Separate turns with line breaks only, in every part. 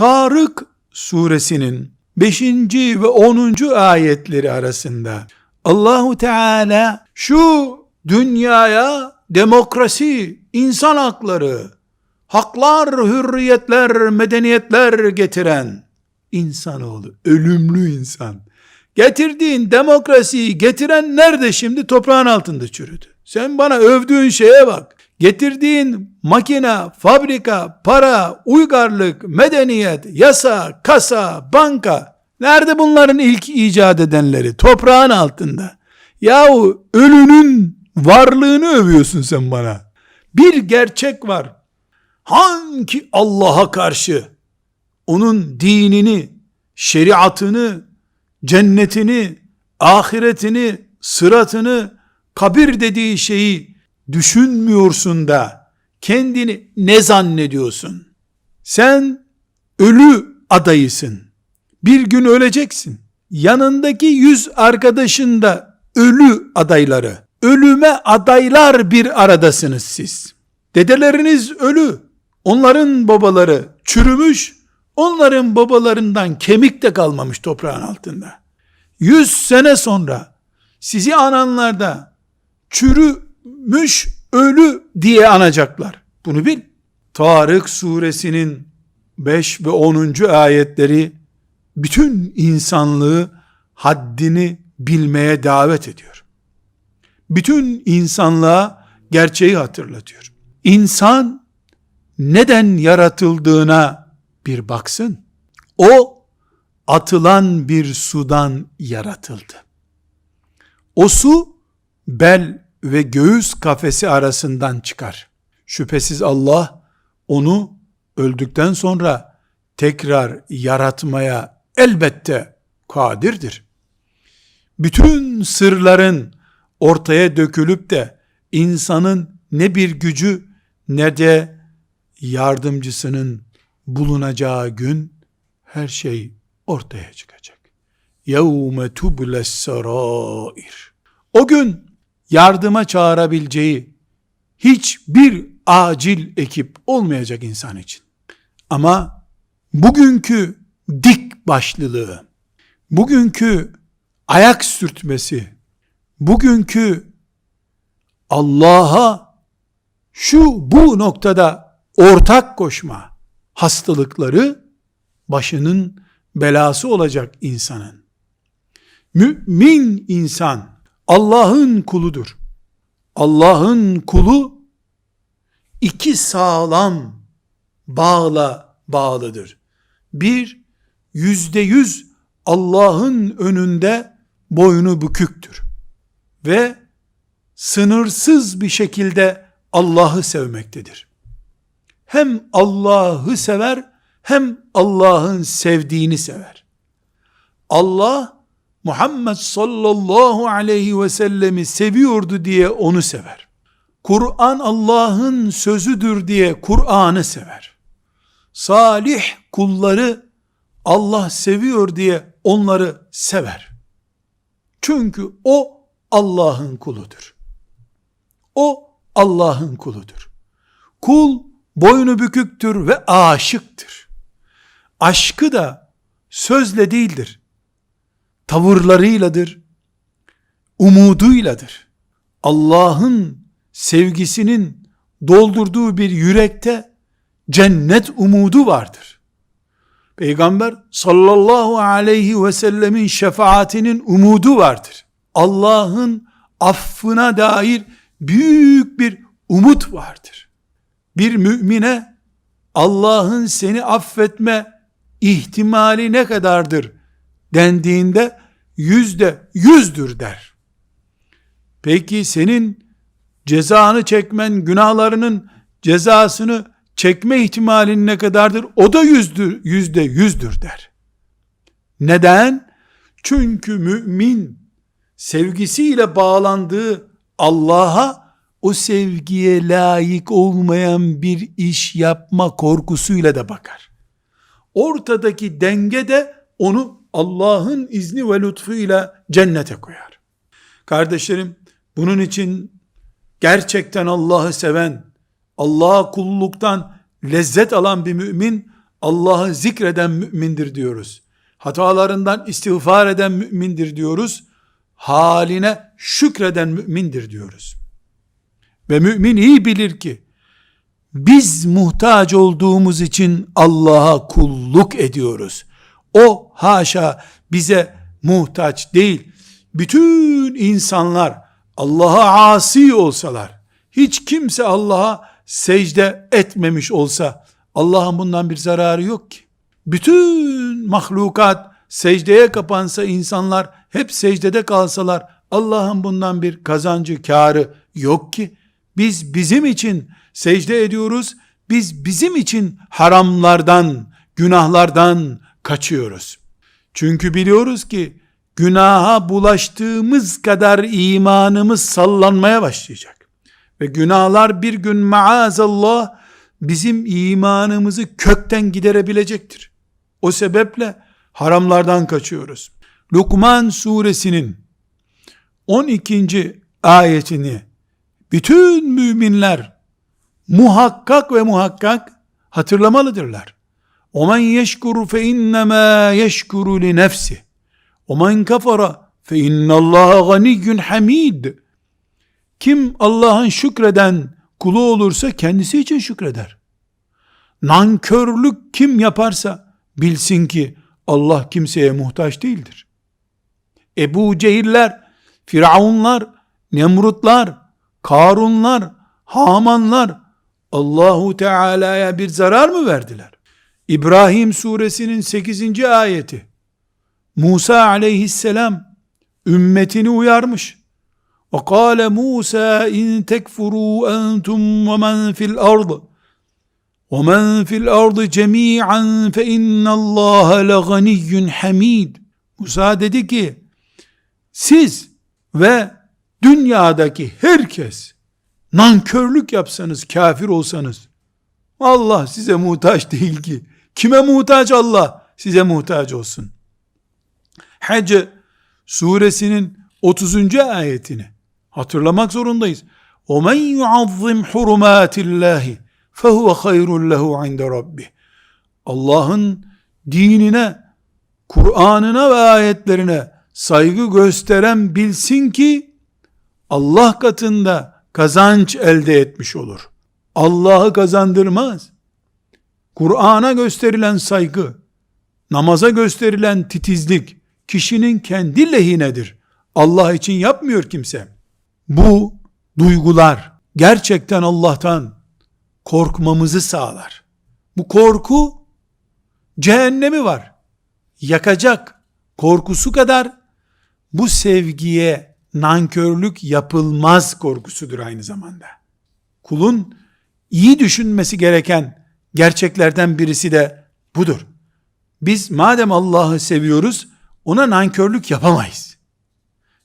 Tarık suresinin 5. ve 10. ayetleri arasında Allahu Teala şu dünyaya demokrasi, insan hakları, haklar, hürriyetler, medeniyetler getiren insanoğlu, ölümlü insan. Getirdiğin demokrasiyi getiren nerede şimdi? Toprağın altında çürüdü. Sen bana övdüğün şeye bak. Getirdiğin makine, fabrika, para, uygarlık, medeniyet, yasa, kasa, banka. Nerede bunların ilk icat edenleri? Toprağın altında. Yahu ölünün varlığını övüyorsun sen bana. Bir gerçek var. Hangi Allah'a karşı onun dinini, şeriatını, cennetini, ahiretini, sıratını, kabir dediği şeyi düşünmüyorsun da kendini ne zannediyorsun? Sen ölü adayısın. Bir gün öleceksin. Yanındaki yüz arkadaşın da ölü adayları. Ölüme adaylar bir aradasınız siz. Dedeleriniz ölü. Onların babaları çürümüş. Onların babalarından kemik de kalmamış toprağın altında. Yüz sene sonra sizi ananlarda çürümüş ölü diye anacaklar. Bunu bil. Tarık suresinin 5 ve 10. ayetleri bütün insanlığı haddini bilmeye davet ediyor. Bütün insanlığa gerçeği hatırlatıyor. İnsan neden yaratıldığına bir baksın. O atılan bir sudan yaratıldı. O su bel ve göğüs kafesi arasından çıkar. Şüphesiz Allah onu öldükten sonra tekrar yaratmaya elbette kadirdir. Bütün sırların ortaya dökülüp de insanın ne bir gücü ne de yardımcısının bulunacağı gün her şey ortaya çıkacak. يَوْمَ تُبْلَ السَّرَائِرِ O gün yardıma çağırabileceği hiçbir acil ekip olmayacak insan için. Ama bugünkü dik başlılığı, bugünkü ayak sürtmesi, bugünkü Allah'a şu bu noktada ortak koşma hastalıkları başının belası olacak insanın. Mümin insan Allah'ın kuludur. Allah'ın kulu iki sağlam bağla bağlıdır. Bir, yüzde yüz Allah'ın önünde boynu büküktür. Ve sınırsız bir şekilde Allah'ı sevmektedir. Hem Allah'ı sever hem Allah'ın sevdiğini sever. Allah Muhammed sallallahu aleyhi ve sellemi seviyordu diye onu sever. Kur'an Allah'ın sözüdür diye Kur'an'ı sever. Salih kulları Allah seviyor diye onları sever. Çünkü o Allah'ın kuludur. O Allah'ın kuludur. Kul boynu büküktür ve aşıktır. Aşkı da sözle değildir. Tavırlarıyladır. Umuduyladır. Allah'ın sevgisinin doldurduğu bir yürekte cennet umudu vardır. Peygamber sallallahu aleyhi ve sellemin şefaatinin umudu vardır. Allah'ın affına dair büyük bir umut vardır. Bir mümine Allah'ın seni affetme ihtimali ne kadardır dendiğinde yüzde yüzdür der. Peki senin cezanı çekmen, günahlarının cezasını çekme ihtimalin ne kadardır? O da yüzdür, yüzde yüzdür der. Neden? Çünkü mümin sevgisiyle bağlandığı Allah'a o sevgiye layık olmayan bir iş yapma korkusuyla da bakar. Ortadaki denge de onu Allah'ın izni ve lütfuyla cennete koyar. Kardeşlerim, bunun için gerçekten Allah'ı seven, Allah'a kulluktan lezzet alan bir mümin, Allah'ı zikreden mümindir diyoruz. Hatalarından istiğfar eden mümindir diyoruz. Haline şükreden mümindir diyoruz. Ve mümin iyi bilir ki biz muhtaç olduğumuz için Allah'a kulluk ediyoruz. O haşa bize muhtaç değil. Bütün insanlar Allah'a asi olsalar, hiç kimse Allah'a secde etmemiş olsa, Allah'ın bundan bir zararı yok ki. Bütün mahlukat secdeye kapansa insanlar hep secdede kalsalar Allah'ın bundan bir kazancı, karı yok ki. Biz bizim için secde ediyoruz. Biz bizim için haramlardan, günahlardan kaçıyoruz. Çünkü biliyoruz ki günaha bulaştığımız kadar imanımız sallanmaya başlayacak. Ve günahlar bir gün maazallah bizim imanımızı kökten giderebilecektir. O sebeple haramlardan kaçıyoruz. Lukman suresinin 12. ayetini bütün müminler muhakkak ve muhakkak hatırlamalıdırlar. وَمَنْ يَشْكُرُ فَاِنَّمَا يَشْكُرُ لِنَفْسِهِ وَمَنْ كَفَرَ فَاِنَّ اللّٰهَ غَنِيٌّ حَمِيدٌ Kim Allah'ın şükreden kulu olursa kendisi için şükreder. Nankörlük kim yaparsa bilsin ki Allah kimseye muhtaç değildir. Ebu Cehiller, Firavunlar, Nemrutlar, Karunlar, Hamanlar Allahu Teala'ya bir zarar mı verdiler? İbrahim suresinin 8. ayeti Musa aleyhisselam ümmetini uyarmış. وَقَالَ مُوسَى اِنْ تَكْفُرُوا أَنْتُمْ وَمَنْ فِي الْأَرْضِ وَمَنْ فِي الْأَرْضِ جَمِيعًا فَاِنَّ اللّٰهَ لَغَنِيٌّ حَمِيدٌ Musa dedi ki siz ve dünyadaki herkes nankörlük yapsanız, kafir olsanız Allah size muhtaç değil ki. Kime muhtaç Allah? Size muhtaç olsun. Hac suresinin 30. ayetini hatırlamak zorundayız. وَمَنْ يُعَظِّمْ حُرُمَاتِ اللّٰهِ فَهُوَ خَيْرٌ لَهُ عِنْدَ رَبِّهِ Allah'ın dinine, Kur'an'ına ve ayetlerine saygı gösteren bilsin ki Allah katında kazanç elde etmiş olur. Allah'ı kazandırmaz. Kur'an'a gösterilen saygı, namaza gösterilen titizlik kişinin kendi lehinedir. Allah için yapmıyor kimse. Bu duygular gerçekten Allah'tan korkmamızı sağlar. Bu korku cehennemi var. Yakacak korkusu kadar bu sevgiye nankörlük yapılmaz korkusudur aynı zamanda. Kulun iyi düşünmesi gereken gerçeklerden birisi de budur. Biz madem Allah'ı seviyoruz, ona nankörlük yapamayız.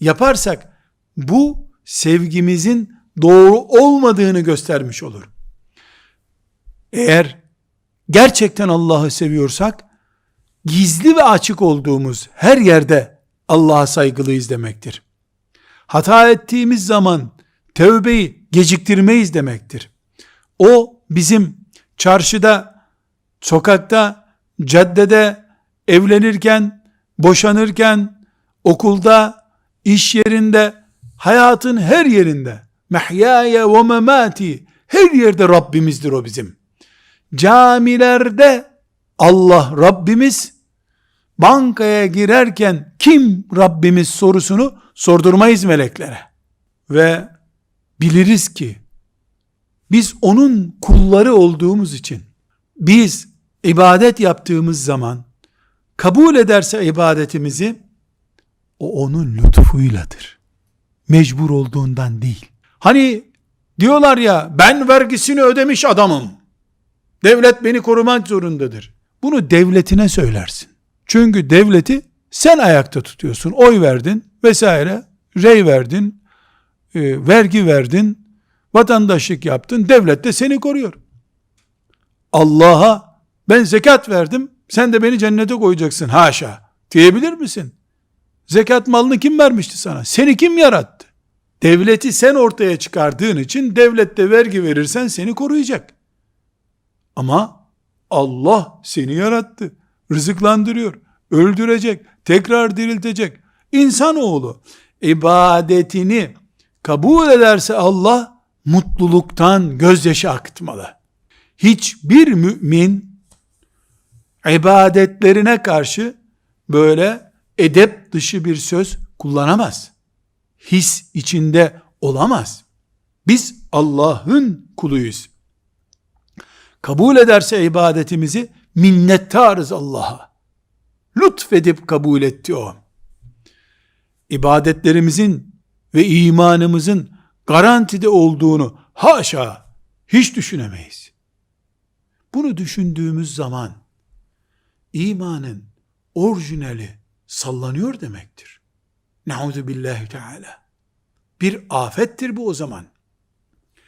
Yaparsak bu sevgimizin doğru olmadığını göstermiş olur. Eğer gerçekten Allah'ı seviyorsak, gizli ve açık olduğumuz her yerde Allah'a saygılıyız demektir. Hata ettiğimiz zaman tövbeyi geciktirmeyiz demektir. O bizim çarşıda, sokakta, caddede, evlenirken, boşanırken, okulda, iş yerinde, hayatın her yerinde, mehyaya ve memati, her yerde Rabbimizdir o bizim. Camilerde Allah Rabbimiz, bankaya girerken kim Rabbimiz sorusunu sordurmayız meleklere. Ve biliriz ki, biz onun kulları olduğumuz için, biz ibadet yaptığımız zaman, kabul ederse ibadetimizi, o onun lütfuyladır. Mecbur olduğundan değil. Hani diyorlar ya, ben vergisini ödemiş adamım. Devlet beni korumak zorundadır. Bunu devletine söylersin. Çünkü devleti sen ayakta tutuyorsun. Oy verdin vesaire, rey verdin, e, vergi verdin, vatandaşlık yaptın, devlet de seni koruyor. Allah'a ben zekat verdim, sen de beni cennete koyacaksın haşa diyebilir misin? Zekat malını kim vermişti sana? Seni kim yarattı? Devleti sen ortaya çıkardığın için devlette vergi verirsen seni koruyacak. Ama Allah seni yarattı. Rızıklandırıyor. Öldürecek. Tekrar diriltecek. İnsanoğlu ibadetini kabul ederse Allah mutluluktan gözyaşı akıtmalı. Hiçbir mümin ibadetlerine karşı böyle edep dışı bir söz kullanamaz. His içinde olamaz. Biz Allah'ın kuluyuz. Kabul ederse ibadetimizi minnettarız Allah'a. Lütfedip kabul etti o. İbadetlerimizin ve imanımızın garantide olduğunu haşa hiç düşünemeyiz. Bunu düşündüğümüz zaman imanın orijinali sallanıyor demektir. Nauzu billahi teala. Bir afettir bu o zaman.